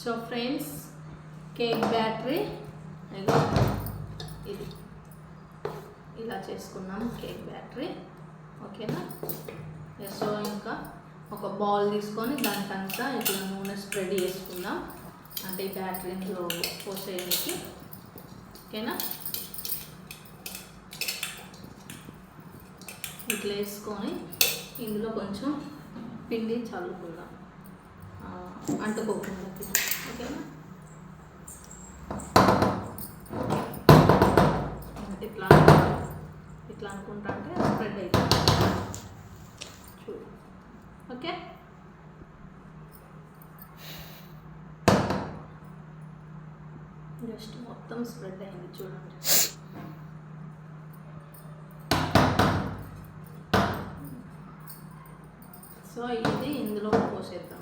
So friends cake battery ఇదిగో ఇది. ఇలా చేసుకున్నాం కేక్ బ్యాటరీ ఓకేనా? సో ఇంకా ఒక బౌల్ తీసుకొని దానికంతా ఇట్లా నూనె స్ప్రెడ్ చేసుకుందాం. అంటే ఈ బ్యాటరీ ఇందులో పోసేయడానికి. ఓకేనా? ఇట్లా వేసుకొని ఇందులో కొంచెం పిండి చల్లుకుందాం. అంటుకోకుండా ఓకేనా? ఇట్లా ఇట్లా అనుకుంటా అంటే స్ప్రెడ్ అవుతుంది చూడు. ఓకే? జస్ట్ మొత్తం స్ప్రెడ్ అయింది చూడండి. సో ఇది ఇందులో పోసేద్దాం.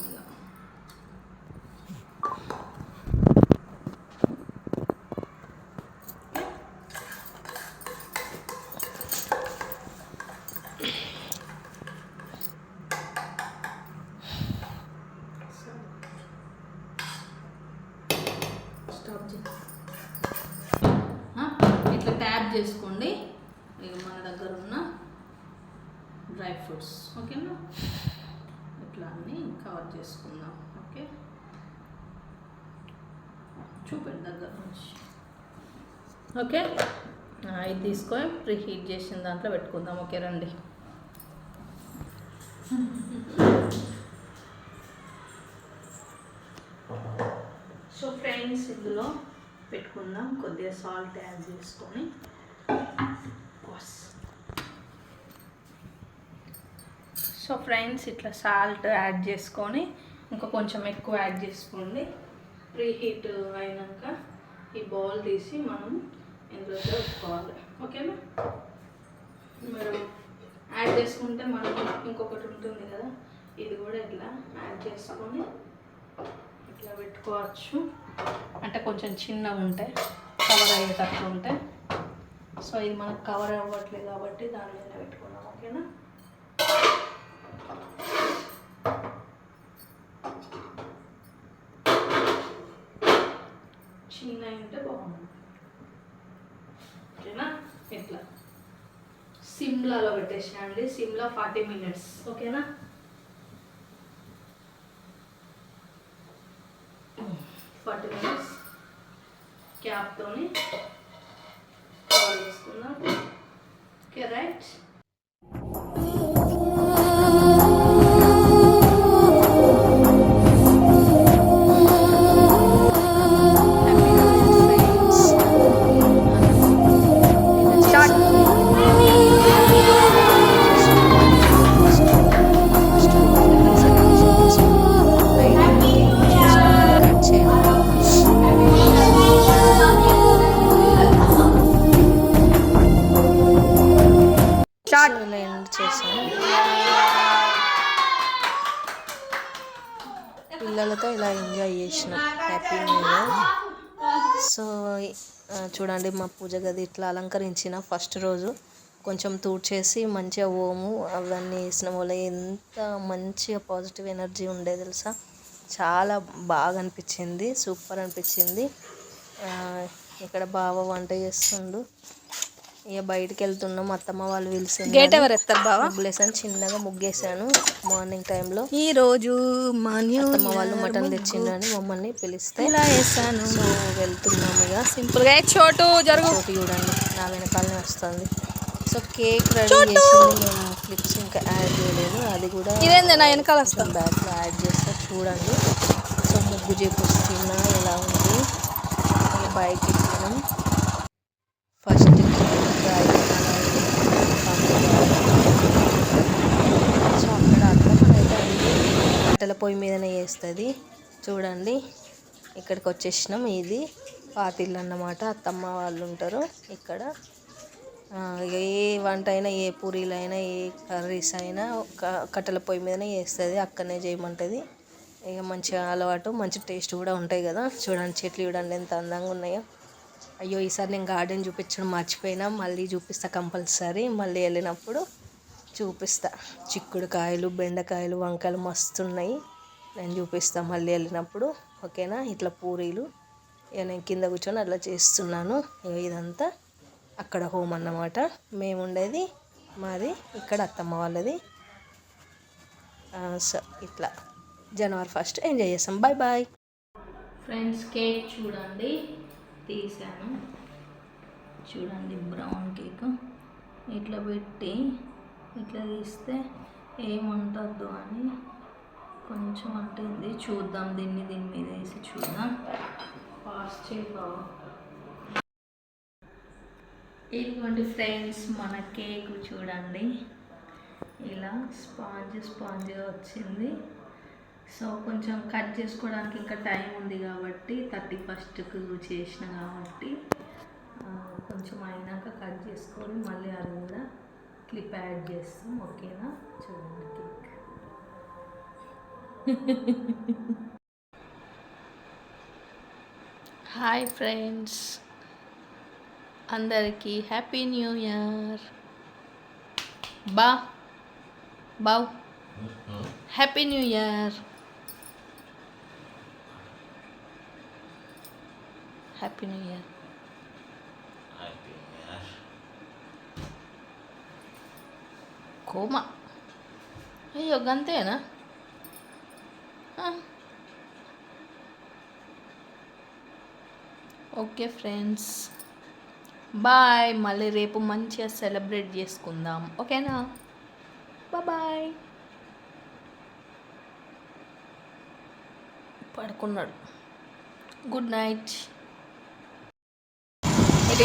యాడ్ చేసుకోండి. ఇక మన దగ్గర ఉన్న డ్రై ఫ్రూట్స్. ఓకేనా? ఇట్లా అన్నీ కవర్ చేసుకుందాం. ఓకే? చూపండి దగ్గర నుంచి. ఓకే? ఇది తీసుకొని ప్రీ హీట్ చేసిన దాంట్లో పెట్టుకుందాం. ఓకే రండి. సో ఫ్రెండ్స్ ఇందులో పెట్టుకుందాం. కొద్దిగా సాల్ట్ యాడ్ చేసుకొని. సో ఫ్రెండ్స్ ఇట్లా సాల్ట్ యాడ్ చేసుకొని ఇంకా కొంచెం ఎక్కువ యాడ్ చేసుకోండి. ప్రీ హీట్ అయినాక ఈ బౌల్ తీసి మనం ఇందులో పెట్టుకోవాలి ఓకేనా మీరు యాడ్ చేసుకుంటే మనం ఇంకొకటి ఉంటుంది కదా ఇది కూడా ఇట్లా యాడ్ చేసుకొని ఇట్లా పెట్టుకోవచ్చు. అంటే కొంచెం చిన్నగా ఉంటాయి కవర్ అయ్యేటట్లు ఉంటాయి సో ఇది మనకు కవర్ అవ్వట్లేదు కాబట్టి దాని మీద పెట్టుకున్నాం ఓకేనా? చిన్న ఉంటే బాగుంది. ఓకేనా? ఇట్లా. సిమ్లాలో పెట్టేసేయండి సిమ్లా ఫార్టీ మినిట్స్. ఓకేనా? ఫార్టీ మినిట్స్ క్యాప్తోని కవర్ చేసుకుందాం ఓకే రైట్ ఎంజాయ్ చేసినాం హ్యాపీ న్యూ ఇయర్ సో చూడండి మా పూజ గది ఇట్లా అలంకరించిన ఫస్ట్ రోజు కొంచెం తూడ్చేసి మంచిగా ఓము అవన్నీ వేసిన. వల్ల ఎంత మంచిగా పాజిటివ్ ఎనర్జీ ఉండే తెలుసా? చాలా బాగా అనిపించింది సూపర్ అనిపించింది. ఇక్కడ బావ వంట చేస్తుండు. ఇక బయటికి వెళ్తున్నాం. అత్తమ్మ వాళ్ళు పిలిచింది గేట్ ఎవరు ఎత్తారు బావా? ముగ్గులేసాను చిన్నగా ముగ్గేసాను మార్నింగ్ టైంలో ఈ రోజు మా అత్తమ్మ వాళ్ళు మటన్ తెచ్చిండ్రని మమ్మల్ని పిలిస్తే ఇలా వేసాను సో వెళ్తున్నాము ఇక. సింపుల్గా చోటు జరుగు. చోటు చూడండి. నా వెనకాలనే వస్తుంది. సో కేక్ రెడీ చేసింది. మేము క్లిప్స్ ఇంకా యాడ్ చేయలేదు. అది కూడా ఇదేంది? నా వెనకాల వస్తుంది బ్యాగ్లో యాడ్ చేస్తా చూడండి. సో ముగ్గు చేపిస్తున్నా. ఎలా ఉంది. బైక్ ఎక్కినాం ఫస్ట్ సో అక్కడ అత్తమ్మ అయితే అన్ని కట్టెల పొయ్యి మీదనే చేస్తుంది. చూడండి ఇక్కడికి వచ్చేసినాం ఇది పాతిళ్ళు అన్నమాట అత్తమ్మ వాళ్ళు ఉంటారు ఇక్కడ. ఇక ఏ వంట అయినా ఏ పూరీలు అయినా ఏ కర్రీస్ అయినా కట్టెల పొయ్యి మీదనే చేస్తుంది. అక్కడనే చేయమంటుంది. ఇక మంచిగా అలవాటు మంచి టేస్ట్ కూడా ఉంటాయి కదా. చూడండి చెట్లు చూడండి ఎంత అందంగా ఉన్నాయో. అయ్యో ఈసారి నేను గార్డెన్ చూపించడం మర్చిపోయినా. మళ్ళీ చూపిస్తా కంపల్సరీ. మళ్ళీ వెళ్ళినప్పుడు చూపిస్తా. చిక్కుడుకాయలు బెండకాయలు వంకాయలు మస్తు ఉన్నాయి. నేను చూపిస్తాను మళ్ళీ వెళ్ళినప్పుడు ఓకేనా? ఇట్లా పూరీలు ఇక నేను కింద కూర్చొని అట్లా చేస్తున్నాను. ఇదంతా అక్కడ హోమ్ అన్నమాట. మేము ఉండేది మాది ఇక్కడ అత్తమ్మ వాళ్ళది. సో ఇట్లా. జనవరి ఫస్ట్. ఎంజాయ్ చేస్తాం. Bye bye. ఫ్రెండ్స్ కేక్ చూడండి. తీసాను. చూడండి బ్రౌన్ కేక్. ఇట్లా పెట్టి ఇట్లా తీస్తే ఏముంటుందో అని. కొంచెం అంటుంది చూద్దాం దీన్ని దీని మీద వేసి చూద్దాం. పాస్ చేయబాబు ఇదిగోండి ఫ్రెండ్స్ మన కేక్ చూడండి. ఇలా స్పాంజ్ స్పాంజ్గా వచ్చింది. సో కొంచెం కట్ చేసుకోవడానికి ఇంకా టైం ఉంది కాబట్టి థర్టీ ఫస్ట్కు చేసిన కాబట్టి కొంచెం అయినాక కట్ చేసుకొని మళ్ళీ అది కూడా క్లిప్ యాడ్ చేస్తాం ఓకేనా? Hi friends. అందరికీ హ్యాపీ న్యూ ఇయర్. బా. బావ్. Happy new year. Happy new year. Coma. అయ్యో గంతేనా. ఓకే ఫ్రెండ్స్ బాయ్ మళ్ళీ రేపు మంచిగా సెలబ్రేట్ చేసుకుందాం. ఓకేనా బాయ్ పడుకున్నాడు. గుడ్ నైట్ ఇక